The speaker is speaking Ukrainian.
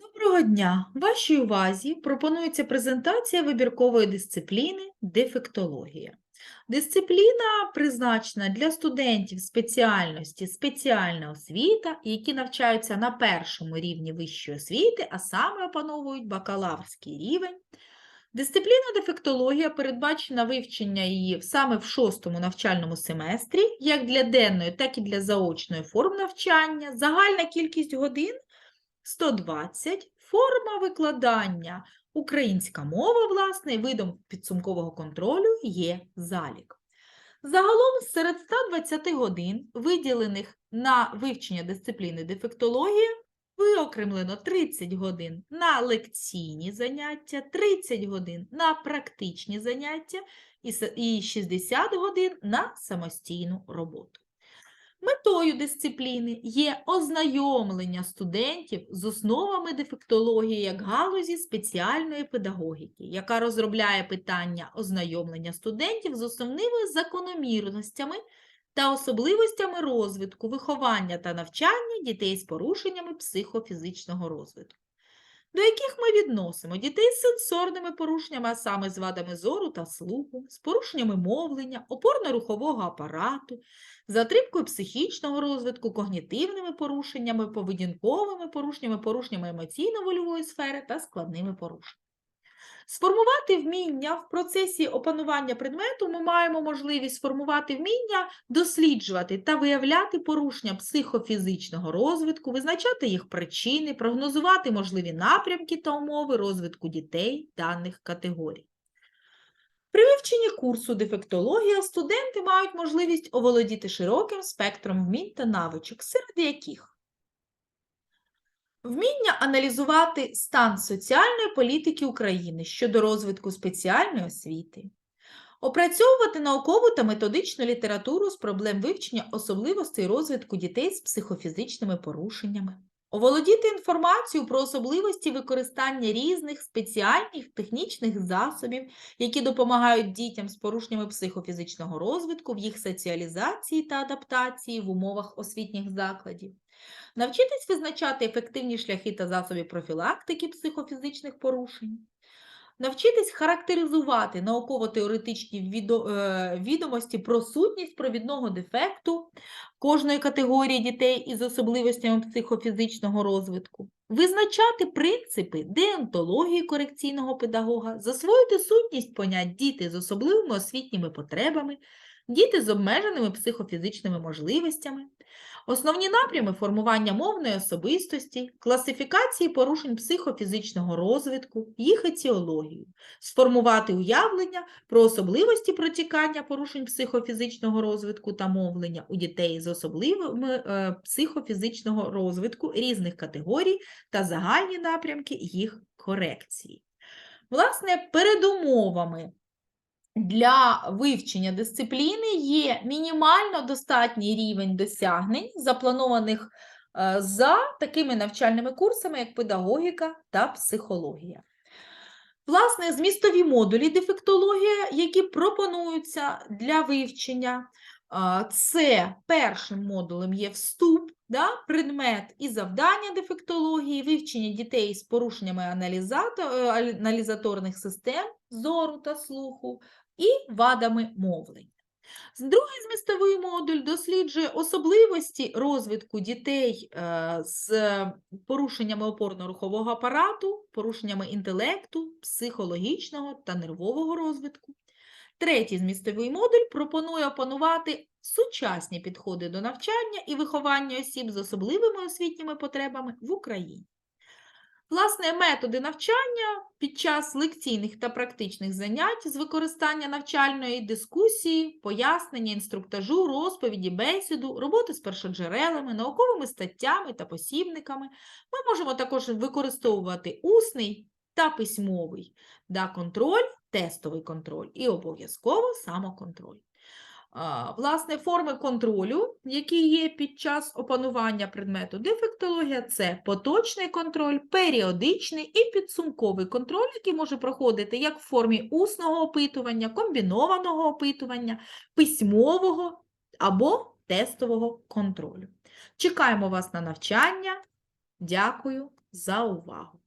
Доброго дня! Вашій увазі пропонується презентація вибіркової дисципліни дефектологія. Дисципліна призначена для студентів спеціальності спеціальна освіта, які навчаються на першому рівні вищої освіти, а саме опановують бакалаврський рівень. Дисципліна дефектологія передбачена вивчення її саме в шостому навчальному семестрі, як для денної, так і для заочної форм навчання. Загальна кількість годин 120, форма викладання, українська мова, власне, видом підсумкового контролю є залік. Загалом серед 120 годин, виділених на вивчення дисципліни дефектологія, виокремлено 30 годин на лекційні заняття, 30 годин на практичні заняття і 60 годин на самостійну роботу. Метою дисципліни є ознайомлення студентів з основами дефектології як галузі спеціальної педагогіки, яка розробляє питання ознайомлення студентів з основними закономірностями та особливостями розвитку, виховання та навчання дітей з порушеннями психофізичного розвитку. До яких ми відносимо дітей з сенсорними порушеннями, а саме з вадами зору та слуху, з порушеннями мовлення, опорно-рухового апарату, затримкою психічного розвитку, когнітивними порушеннями, поведінковими порушеннями, порушеннями емоційно-вольової сфери та складними порушеннями. Сформувати вміння в процесі опанування предмету ми маємо можливість сформувати вміння досліджувати та виявляти порушення психофізичного розвитку, визначати їх причини, прогнозувати можливі напрямки та умови розвитку дітей даних категорій. При вивченні курсу дефектологія студенти мають можливість оволодіти широким спектром вмінь та навичок, серед яких Вміння аналізувати стан соціальної політики України щодо розвитку спеціальної освіти, опрацьовувати наукову та методичну літературу з проблем вивчення особливостей розвитку дітей з психофізичними порушеннями, оволодіти інформацією про особливості використання різних спеціальних технічних засобів, які допомагають дітям з порушеннями психофізичного розвитку в їх соціалізації та адаптації в умовах освітніх закладів. Навчитись визначати ефективні шляхи та засоби профілактики психофізичних порушень. Навчитись характеризувати науково-теоретичні е, відомості про сутність провідного дефекту кожної категорії дітей із особливостями психофізичного розвитку, визначати принципи деонтології корекційного педагога, засвоїти сутність понять діти з особливими освітніми потребами, діти з обмеженими психофізичними можливостями, Основні напрями формування мовної особистості, класифікації порушень психофізичного розвитку, їх етіологію, сформувати уявлення про особливості протікання порушень психофізичного розвитку та мовлення у дітей з особливими е, психофізичного розвитку різних категорій та загальні напрямки їх корекції. Власне, передумовами для вивчення дисципліни є мінімально достатній рівень досягнень, запланованих е, за такими навчальними курсами, як педагогіка та психологія. Власне, змістові модулі дефектологія, які пропонуються для вивчення, це першим модулем є вступ, да, предмет і завдання дефектології, вивчення дітей з порушеннями е, алі- аналізаторних систем зору та слуху і вадами мовлення. Другий змістовий модуль досліджує особливості розвитку дітей е, з порушеннями опорно-рухового апарату, порушеннями інтелекту, психологічного та нервового розвитку. Третій змістовий модуль пропонує опанувати сучасні підходи до навчання і виховання осіб з особливими освітніми потребами в Україні. Власне, методи навчання під час лекційних та практичних занять з використання навчальної дискусії, пояснення, інструктажу, розповіді, бесіду, роботи з першоджерелами, науковими статтями та посібниками. Ми можемо також використовувати усний та письмовий да, контроль, тестовий контроль і обов'язково самоконтроль. Власне, форми контролю, які є під час опанування предмету дефектологія, це поточний контроль, періодичний і підсумковий контроль, який може проходити як в формі усного опитування, комбінованого опитування, письмового або тестового контролю. Чекаємо вас на навчання. Дякую за увагу!